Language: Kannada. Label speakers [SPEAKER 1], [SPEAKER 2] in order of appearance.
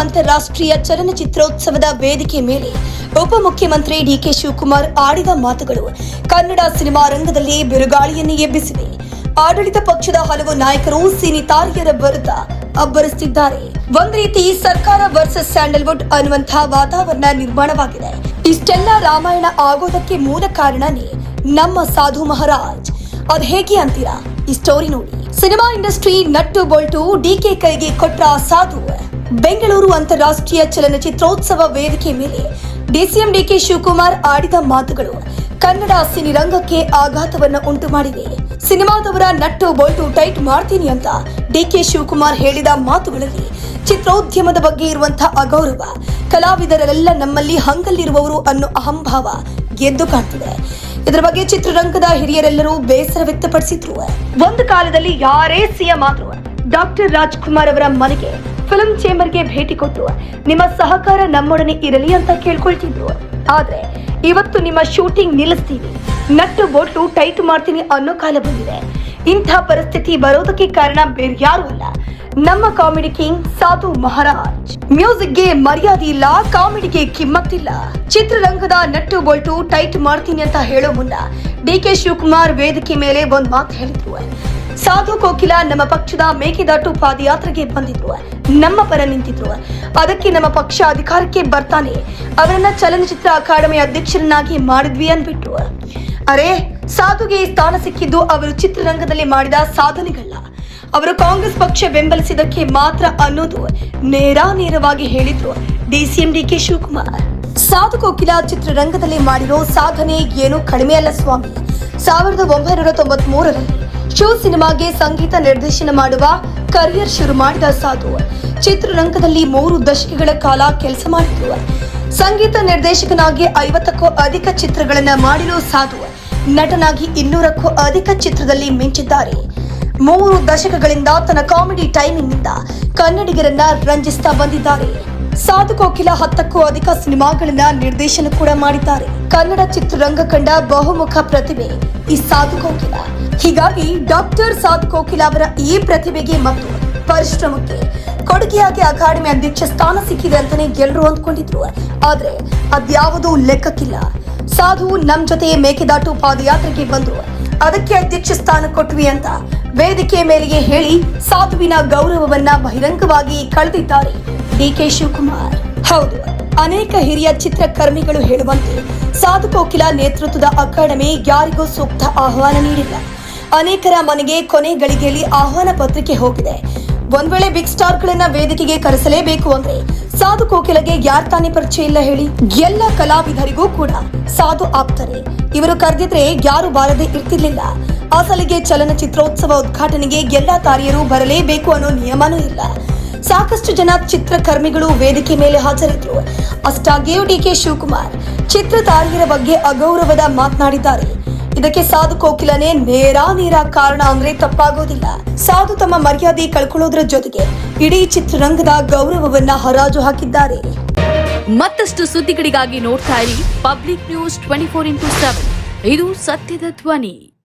[SPEAKER 1] ಅಂತಾರಾಷ್ಟ್ರೀಯ ಚಲನಚಿತ್ರೋತ್ಸವದ ವೇದಿಕೆ ಮೇಲೆ ಉಪಮುಖ್ಯಮಂತ್ರಿ ಡಿಕೆ ಶಿವಕುಮಾರ್ ಆಡಿದ ಮಾತುಗಳು ಕನ್ನಡ ಸಿನಿಮಾ ರಂಗದಲ್ಲಿ ಬಿರುಗಾಳಿಯನ್ನು ಎಬ್ಬಿಸಿವೆ. ಆಡಳಿತ ಪಕ್ಷದ ಹಲವು ನಾಯಕರು ಸಿನಿ ತಾರೆಯರ ವಿರುದ್ಧ ಅಬ್ಬರಿಸುತ್ತಿದ್ದಾರೆ. ಒಂದ್ ರೀತಿ ಸರ್ಕಾರ ವರ್ಸಸ್ ಸ್ಯಾಂಡಲ್ವುಡ್ ಅನ್ನುವಂತಹ ವಾತಾವರಣ ನಿರ್ಮಾಣವಾಗಿದೆ. ಇಷ್ಟೆಲ್ಲ ರಾಮಾಯಣ ಆಗೋದಕ್ಕೆ ಮೂಲ ಕಾರಣನೇ ನಮ್ಮ ಸಾಧು ಮಹಾರಾಜ್. ಅದ್ ಹೇಗೆ ಅಂತೀರಾ? ಈ ಸ್ಟೋರಿ ನೋಡಿ. Cinema industry nut bolt DK ಕೈಗೆ ಕೊಟ್ಟ ಸಾಧು. ಬೆಂಗಳೂರು ಅಂತಾರಾಷ್ಟ್ರೀಯ ಚಲನಚಿತ್ರೋತ್ಸವ ವೇದಿಕೆ ಮೇಲೆ ಡಿಸಿಎಂ ಡಿಕೆ ಶಿವಕುಮಾರ್ ಆಡಿದ ಮಾತುಗಳು. ಕನ್ನಡ ಸಿನಿರಂಗಕ್ಕೆ ಆಘಾತವನ್ನು ಉಂಟು ಮಾಡಿವೆ ಸಿನಿಮಾದವರ ನಟ್ಟು ಬೋಲ್ಟು ಟೈಟ್ ಮಾಡ್ತೀನಿ ಅಂತ ಡಿಕೆ ಶಿವಕುಮಾರ್ ಹೇಳಿದ ಮಾತುಗಳಲ್ಲಿ ಚಿತ್ರೋದ್ಯಮದ ಬಗ್ಗೆ ಇರುವಂತಹ ಅಗೌರವ, ಕಲಾವಿದರೆಲ್ಲ ನಮ್ಮಲ್ಲಿ ಹಂಗಲ್ಲಿರುವವರು ಅನ್ನೋ ಅಹಂಭಾವ ಎದ್ದು ಕಾಣ್ತಿದೆ. ಇದರ ಬಗ್ಗೆ ಚಿತ್ರರಂಗದ ಹಿರಿಯರೆಲ್ಲರೂ ಬೇಸರ ವ್ಯಕ್ತಪಡಿಸಿದ್ರು. ಒಂದು ಕಾಲದಲ್ಲಿ ಯಾರೇ ಸಿಎಂ ಆದ್ರೂ ಡಾಕ್ಟರ್ ರಾಜ್ಕುಮಾರ್ ಅವರ ಮನೆಗೆ ಫಿಲ್ಮ್ ಚೇಂಬರ್ಗೆ ಭೇಟಿ ಕೊಟ್ಟು ನಿಮ್ಮ ಸಹಕಾರ ನಮ್ಮೊಡನೆ ಇರಲಿ ಅಂತ ಕೇಳ್ಕೊಳ್ತಿದ್ರು. ಆದ್ರೆ ಇವತ್ತು ನಿಮ್ಮ ಶೂಟಿಂಗ್ ನಿಲ್ಲಿಸ್ತೀವಿ ನಟ್ಟು ಬೋಟು ಟೈಟ್ ಮಾಡ್ತೀನಿ ಅನ್ನೋ ಕಾಲ ಬಂದಿದೆ. ಇಂಥ ಪರಿಸ್ಥಿತಿ ಬರೋದಕ್ಕೆ ಕಾರಣ ಬೇರೆ ಯಾರು ಅಲ್ಲ ನಮ್ಮ ಕಾಮಿಡಿ ಕಿಂಗ್ ಸಾಧು ಮಹಾರಾಜ್. ಮ್ಯೂಸಿಕ್ಗೆ ಮರ್ಯಾದೆ ಇಲ್ಲ ಕಾಮಿಡಿಗೆ ಕಿಮ್ಮತ್ತಿಲ್ಲ. ಚಿತ್ರರಂಗದ ನಟ್ಟು ಬೋಲ್ಟು ಟೈಟ್ ಮಾಡ್ತೀನಿ ಅಂತ ಹೇಳೋ ಮುನ್ನ ಡಿ ಕೆ ಶಿವಕುಮಾರ್ ವೇದಿಕೆ ಮೇಲೆ ಒಂದ್ ಮಾತು ಹೇಳಿದ್ರು. ಸಾಧು ಕೋಕಿಲ ನಮ್ಮ ಪಕ್ಷದ ಮೇಕೆದಾಟು ಪಾದಯಾತ್ರೆಗೆ ಬಂದಿದ್ರು. ನಮ್ಮ ಪರ ನಿಂತಿದ್ರು. ಅದಕ್ಕೆ ನಮ್ಮ ಪಕ್ಷ ಅಧಿಕಾರಕ್ಕೆ ಬರ್ತಾನೆ. ಅವರನ್ನ ಚಲನಚಿತ್ರ ಅಕಾಡೆಮಿ ಅಧ್ಯಕ್ಷರನ್ನಾಗಿ ಮಾಡಿದ್ವಿ ಅನ್ಬಿಟ್ರು ಅರೆ, ಸಾಧುಗೆ ಸ್ಥಾನ ಸಿಕ್ಕಿದ್ದು ಅವರು ಚಿತ್ರರಂಗದಲ್ಲಿ ಮಾಡಿದ ಸಾಧನೆಗಳಲ್ಲ ಅವರು ಕಾಂಗ್ರೆಸ್ ಪಕ್ಷ ಬೆಂಬಲಿಸಿದಕ್ಕೆ ಮಾತ್ರ ಅನ್ನೋದು ನೇರ ನೇರವಾಗಿ ಹೇಳಿದ್ರು ಡಿಸಿಎಂ ಡಿಕೆ ಶಿವಕುಮಾರ್. ಸಾಧು ಕೋಕಿಲ ಚಿತ್ರರಂಗದಲ್ಲಿ ಮಾಡಿರೋ ಸಾಧನೆ ಏನು ಕಡಿಮೆ ಅಲ್ಲ ಸ್ವಾಮಿ. ಸಾವಿರದ ಒಂಬೈನೂರ ತೊಂಬತ್ ಶೋ ಸಿನಿಮಾಗೆ ಸಂಗೀತ ನಿರ್ದೇಶನ ಮಾಡುವ ಕರಿಯರ್ ಶುರು ಮಾಡಿದ ಸಾಧು. ಚಿತ್ರರಂಗದಲ್ಲಿ ಮೂರು ದಶಕಗಳ ಕಾಲ ಕೆಲಸ ಮಾಡಿದ್ರು. ಸಂಗೀತ ನಿರ್ದೇಶಕನಾಗಿ ಐವತ್ತಕ್ಕೂ ಅಧಿಕ ಚಿತ್ರಗಳನ್ನ ಮಾಡಿರೋ ಸಾಧು ನಟನಾಗಿ ಇನ್ನೂರಕ್ಕೂ ಅಧಿಕ ಚಿತ್ರದಲ್ಲಿ ಮಿಂಚಿದ್ದಾರೆ. ಮೂರು ದಶಕಗಳಿಂದ ತನ್ನ ಕಾಮಿಡಿ ಟೈಮಿಂಗ್ನಿಂದ ಕನ್ನಡಿಗರನ್ನ ರಂಜಿಸ್ತಾ ಬಂದಿದ್ದಾರೆ. ಸಾಧು ಕೋಕಿಲ ಹತ್ತಕ್ಕೂ ಅಧಿಕ ಸಿನಿಮಾಗಳನ್ನ ನಿರ್ದೇಶನ ಕೂಡ ಮಾಡಿದ್ದಾರೆ. ಕನ್ನಡ ಚಿತ್ರರಂಗ ಕಂಡ ಬಹುಮುಖ ಪ್ರತಿಭೆ ಈ ಸಾಧು ಕೋಕಿಲ. ಹೀಗಾಗಿ ಡಾಕ್ಟರ್ ಸಾಧು ಕೋಕಿಲ ಅವರ ಈ ಪ್ರತಿಭೆಗೆ ಮತ್ತು ಪರಿಶ್ರಮಕ್ಕೆ ಕೊಡುಗೆಯಾಗಿ ಅಕಾಡೆಮಿ ಅಧ್ಯಕ್ಷ ಸ್ಥಾನ ಸಿಕ್ಕಿದೆ ಅಂತಾನೆ ಎಲ್ಲರೂ ಅಂದ್ಕೊಂಡಿದ್ರು. ಆದ್ರೆ ಅದ್ಯಾವುದೂ ಲೆಕ್ಕಕ್ಕಿಲ್ಲ. ಸಾಧು ನಮ್ ಜೊತೆ ಮೇಕೆದಾಟು ಪಾದಯಾತ್ರೆಗೆ ಬಂದ್ರು ಅದಕ್ಕೆ ಅಧ್ಯಕ್ಷ ಸ್ಥಾನ ಕೊಟ್ವಿ ಅಂತ ವೇದಿಕೆ ಮೇಲೆಗೆ ಹೇಳಿ ಸಾಧುವಿನ ಗೌರವವನ್ನ ಬಹಿರಂಗವಾಗಿ ಕಳೆದಿದ್ದಾರೆ ಡಿಕೆ ಶಿವಕುಮಾರ್. ಹೌದು, ಅನೇಕ ಹಿರಿಯ ಚಿತ್ರಕರ್ಮಿಗಳು ಹೇಳುವಂತೆ ಸಾಧು ಕೋಕಿಲ ನೇತೃತ್ವದ ಅಕಾಡೆಮಿ ಯಾರಿಗೂ ಸೂಕ್ತ ಆಹ್ವಾನ ನೀಡಿಲ್ಲ. ಅನೇಕರ ಮನೆಗೆ ಕೊನೆ ಗಳಿಗೆಯಲ್ಲಿ ಆಹ್ವಾನ ಪತ್ರಿಕೆ ಹೋಗಿದೆ. ಒಂದ್ ವೇಳೆ ಬಿಗ್ ಸ್ಟಾರ್ ಗಳನ್ನ ವೇದಿಕೆಗೆ ಕರೆಸಲೇಬೇಕು ಅಂದ್ರೆ ಸಾಧು ಕೋಕಿಲಗೆ ಯಾರ್ ತಾನೇ ಪರಿಚಯ ಇಲ್ಲ ಹೇಳಿ? ಎಲ್ಲ ಕಲಾವಿದರಿಗೂ ಕೂಡ ಸಾಧು ಆಗ್ತಾರೆ ಇವರು ಕರೆದಿದ್ರೆ ಯಾರು ಬಾರದೆ ಇರ್ತಿರ್ಲಿಲ್ಲ. ಅಸಲಿಗೆ ಸಲಿಗೆ ಚಲನಚಿತ್ರೋತ್ಸವ ಉದ್ಘಾಟನೆಗೆ ಎಲ್ಲ ತಾರಿಯರು ಬರಲೇಬೇಕು ಅನ್ನೋ ನಿಯಮನೂ ಇಲ್ಲ. ಸಾಕಷ್ಟು ಜನ ಚಿತ್ರಕರ್ಮಿಗಳು ವೇದಿಕೆ ಮೇಲೆ ಹಾಜರಿದ್ರು. ಅಷ್ಟಾಗಿಯೂ ಡಿಕೆ ಶಿವಕುಮಾರ್ ಚಿತ್ರ ತಾರಿಯರ ಬಗ್ಗೆ ಅಗೌರವದ ಮಾತನಾಡಿದ್ದಾರೆ. ಇದಕ್ಕೆ ಸಾಧು ಕೋಕಿಲನೇ ನೇರ ನೇರ ಕಾರಣ ಅಂದ್ರೆ ತಪ್ಪಾಗೋದಿಲ್ಲ. ಸಾಧು ತಮ್ಮ ಮರ್ಯಾದೆ ಕಳ್ಕೊಳ್ಳೋದ್ರ ಜೊತೆಗೆ ಇಡೀ ಚಿತ್ರರಂಗದ ಗೌರವವನ್ನ ಹರಾಜು ಹಾಕಿದ್ದಾರೆ.
[SPEAKER 2] ಮತ್ತಷ್ಟು ಸುದ್ದಿಗಳಿಗಾಗಿ ನೋಡ್ತಾ ಇರಿ public news twenty four into seven. ಇದು ಸತ್ಯದ ಧ್ವನಿ.